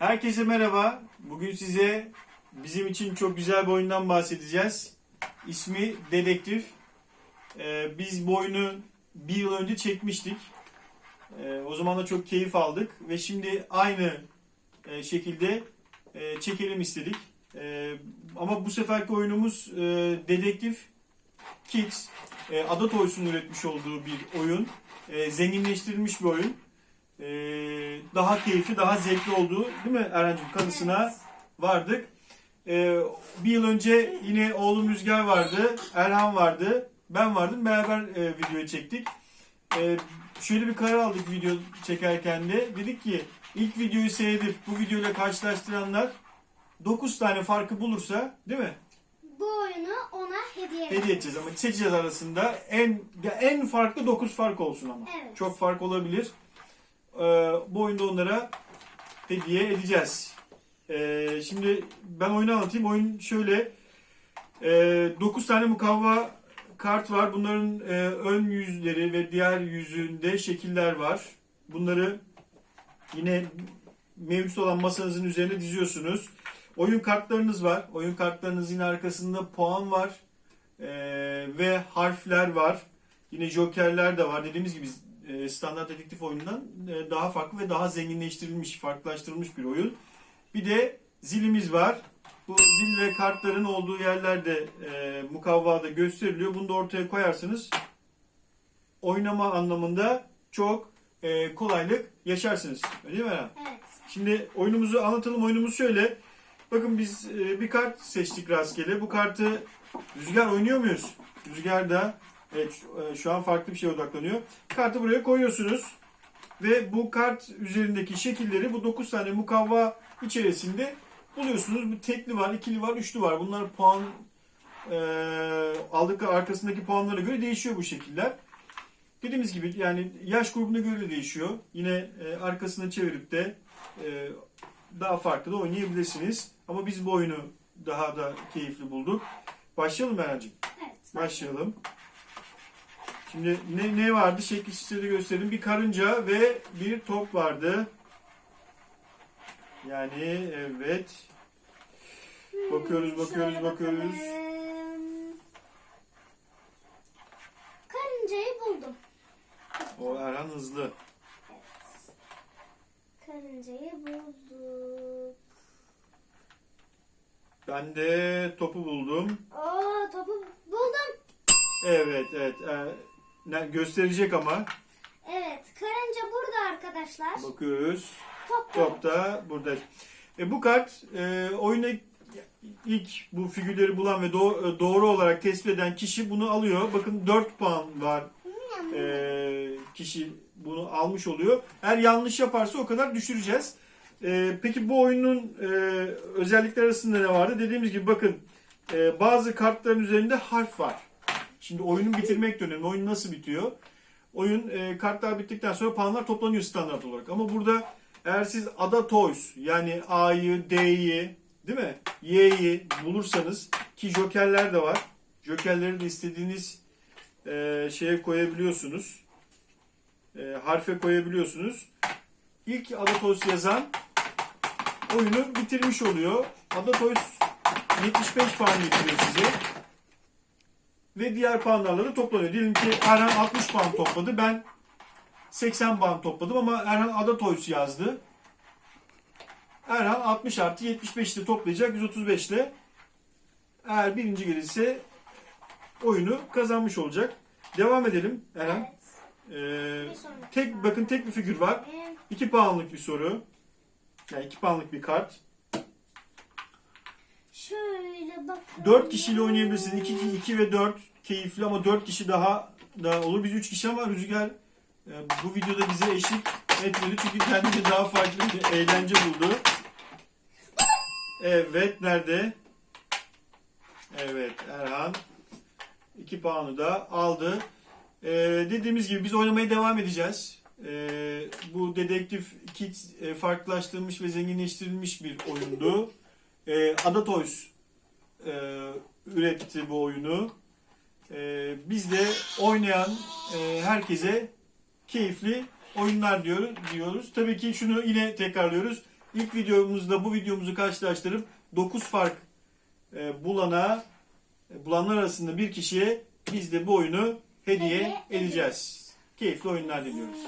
Herkese merhaba. Bugün size bizim için çok güzel bir oyundan bahsedeceğiz. İsmi Dedektif. Ee, biz bu oyunu bir yıl önce çekmiştik. Ee, o zaman da çok keyif aldık ve şimdi aynı e, şekilde e, çekelim istedik. E, ama bu seferki oyunumuz e, Dedektif Kids. E, Ada Toys'un üretmiş olduğu bir oyun. E, zenginleştirilmiş bir oyun. E, daha keyifli, daha zevkli olduğu değil mi Eren'cim kanısına vardık. E, bir yıl önce yine oğlum Rüzgar vardı, Erhan vardı, ben vardım. Beraber e, videoyu çektik. E, şöyle bir karar aldık video çekerken de. Dedik ki ilk videoyu seyredip bu videoyla karşılaştıranlar 9 tane farkı bulursa değil mi? Bu oyunu ona hediye Hediye edeceğiz ama seçeceğiz arasında en en farklı 9 fark olsun ama. Evet. Çok fark olabilir. Ee, bu oyunda onlara hediye edeceğiz. Ee, şimdi ben oyunu anlatayım. Oyun şöyle. Ee, 9 tane mukavva kart var. Bunların e, ön yüzleri ve diğer yüzünde şekiller var. Bunları yine mevcut olan masanızın üzerine diziyorsunuz. Oyun kartlarınız var. Oyun kartlarınızın arkasında puan var. Ee, ve harfler var. Yine jokerler de var. Dediğimiz gibi e, standart dedektif oyundan e, daha farklı ve daha zenginleştirilmiş, farklılaştırılmış bir oyun. Bir de zilimiz var. Bu zil ve kartların olduğu yerlerde e, mukavvada gösteriliyor. Bunu da ortaya koyarsınız. Oynama anlamında çok e, kolaylık yaşarsınız. Öyle değil mi Eren? Evet. Şimdi oyunumuzu anlatalım. Oyunumuz şöyle. Bakın biz e, bir kart seçtik rastgele. Bu kartı Rüzgar oynuyor muyuz? Rüzgar da evet, şu- e, şu an farklı bir şeye odaklanıyor. Kartı buraya koyuyorsunuz. Ve bu kart üzerindeki şekilleri bu 9 tane mukavva içerisinde buluyorsunuz. Bir tekli var, ikili var, üçlü var. Bunlar puan e, aldıkları arkasındaki puanlara göre değişiyor bu şekiller. Dediğimiz gibi yani yaş grubuna göre de değişiyor. Yine e, arkasını çevirip de e, daha farklı da oynayabilirsiniz. Ama biz bu oyunu daha da keyifli bulduk. Başlayalım Eren'cim? Evet. Başlayalım. Şimdi ne, ne vardı? Şekli size de göstereyim. Bir karınca ve bir top vardı. Yani evet. Bakıyoruz, bakıyoruz, bakıyoruz. Karıncayı buldum. O Erhan hızlı. Karıncayı bulduk. Ben de topu buldum. Oo topu buldum. Evet, evet. E, ne- gösterecek ama. Evet. Karınca burada arkadaşlar. Bakıyoruz. Top. Top da burada. E, bu kart e, oyuna ilk bu figürleri bulan ve do- doğru olarak tespit eden kişi bunu alıyor. Bakın 4 puan var. E, kişi bunu almış oluyor. Eğer yanlış yaparsa o kadar düşüreceğiz. E, peki bu oyunun e, özellikleri arasında ne vardı? Dediğimiz gibi bakın e, bazı kartların üzerinde harf var. Şimdi oyunu bitirmek de önemli. Oyun nasıl bitiyor? Oyun e, kartlar bittikten sonra puanlar toplanıyor standart olarak. Ama burada eğer siz Ada Toys yani A'yı, D'yi değil mi? Y'yi bulursanız ki jokerler de var. Jokerleri de istediğiniz e, şeye koyabiliyorsunuz. E, harfe koyabiliyorsunuz. İlk Ada Toys yazan oyunu bitirmiş oluyor. Ada Toys 75 puan getiriyor size. Ve diğer puanlarla da toplanıyor. Diyelim ki Erhan 60 puan topladı. Ben 80 puan topladım ama Erhan Ada Toys yazdı. Erhan 60 artı 75 ile toplayacak 135 ile. Eğer birinci gelirse oyunu kazanmış olacak. Devam edelim Erhan. Ee, tek bakın tek bir figür var. Evet. 2 puanlık bir soru. Yani 2 puanlık bir kart. Şöyle bakalım. 4 kişiyle oynayabilirsiniz. 2, 2 ve 4 keyifli ama 4 kişi daha da olur. Biz 3 kişi ama Rüzgar e, bu videoda bize eşlik etmedi. Çünkü kendince daha farklı bir eğlence buldu. Evet nerede? Evet Erhan 2 puanı da aldı. E, dediğimiz gibi biz oynamaya devam edeceğiz. E, bu Dedektif Kids e, farklılaştırılmış ve zenginleştirilmiş bir oyundu. E, Ada Toys e, üretti bu oyunu. E, biz de oynayan e, herkese keyifli oyunlar diyoruz, diyoruz. Tabii ki şunu yine tekrarlıyoruz. İlk videomuzda bu videomuzu karşılaştırıp 9 fark e, bulana e, bulanlar arasında bir kişiye biz de bu oyunu hediye edeceğiz. Keyifli oyunlar diliyoruz.